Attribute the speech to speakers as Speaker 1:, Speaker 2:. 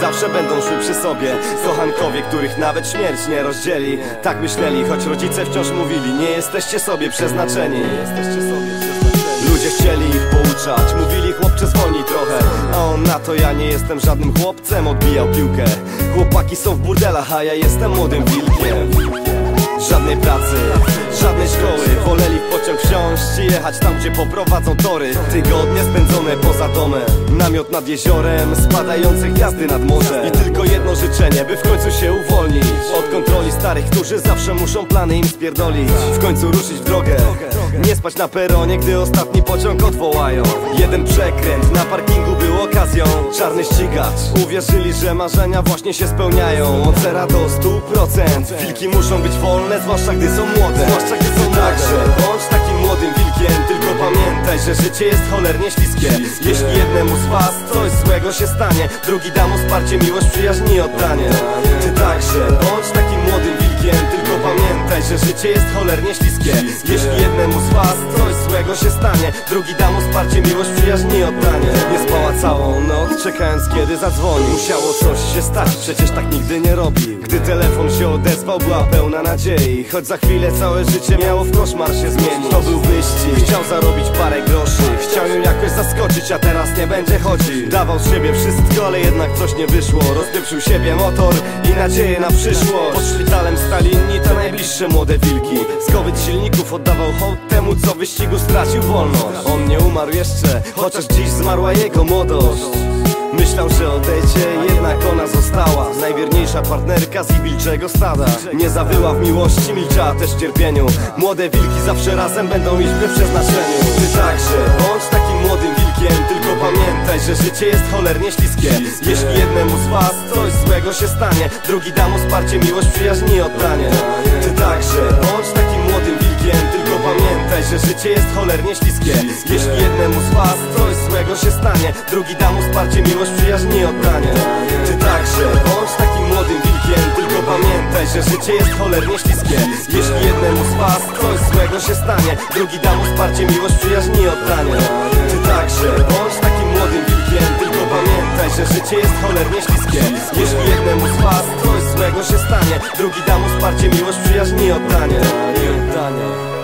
Speaker 1: zawsze będą szły przy sobie. Kochankowie, których nawet śmierć nie rozdzieli. Tak myśleli, choć rodzice wciąż mówili Nie jesteście sobie przeznaczeni. Nie jesteście sobie przeznaczeni. Ludzie chcieli ich pouczać, mówili chłopcze zwolnij trochę. A on na to ja nie jestem żadnym chłopcem, odbijał piłkę. Chłopaki są w burdelach, a ja jestem młodym wilkiem jechać tam, gdzie poprowadzą tory. Tygodnie spędzone poza domem. Namiot nad jeziorem, spadające gwiazdy nad morzem. I tylko jedno życzenie, by w końcu się uwolnić. Od kontroli starych, którzy zawsze muszą plany im spierdolić. W końcu ruszyć w drogę. Nie spać na peronie, gdy ostatni pociąg odwołają. Jeden przekręt na parkingu był okazją. Czarny ścigacz. Uwierzyli, że marzenia właśnie się spełniają. Od zera do 100% Wilki muszą być wolne, zwłaszcza gdy są młode. Zwłaszcza gdy są Także bądź takim młodym wilkiem Tylko pamiętaj, że życie jest cholernie śliskie. Jeśli jednemu z was coś złego się stanie Drugi da mu wsparcie, miłość, przyjaźń i oddanie. Ty także bądź takim młodym wilkiem Tylko pamiętaj, że życie jest cholernie śliskie. Jeśli jednemu z was coś złego się stanie Drugi da mu wsparcie, miłość, przyjaźń i oddanie Nie spała całą noc, czekając kiedy zadzwoni. Musiało coś się stać, przecież tak nigdy nie robi. Gdy telefon się odezwał, była pełna nadziei. Choć za chwilę całe życie miało w koszmar się zmienić. To był wyścig, chciał zarobić parę groszy. Chciał ją jakoś zaskoczyć, a teraz nie będzie chodził Dawał z siebie wszystko, ale jednak coś nie wyszło. Rozpieprzył siebie motor i nadzieję na przyszłość. Pod szpitalem stali inni te najbliższe młode wilki. Skowyt silników oddawał hołd temu, co wyścigu stracił wolność On nie umarł jeszcze, chociaż dziś zmarła jego młodość. Myślał, że odejdzie, jednak ona została. Najwierniejsza partnerka z wilczego stada. Nie zawyła w miłości, milczała też w cierpieniu. Młode wilki zawsze razem będą iść we przeznaczeniu. Ty także, bądź takim młodym wilkiem Tylko pamiętaj, że życie jest cholernie śliskie. Jeśli jednemu z was coś złego się stanie Drugi da mu wsparcie, miłość, przyjaźń i oddanie Ty także, bądź wilkiem Tylko pamiętaj, że życie jest cholernie śliskie. Jeśli jednemu z was coś złego się stanie Drugi da mu wsparcie, miłość, przyjaźń i oddanie Ty także, bądź takim młodym wilkiem Tylko pamiętaj, że życie jest cholernie śliskie. Jeśli jednemu z was coś złego się stanie Drugi da mu wsparcie, miłość, przyjaźń i oddanie Ty także, bądź takim Drugi da wsparcie, miłość, przyjaźń i oddanie. I oddanie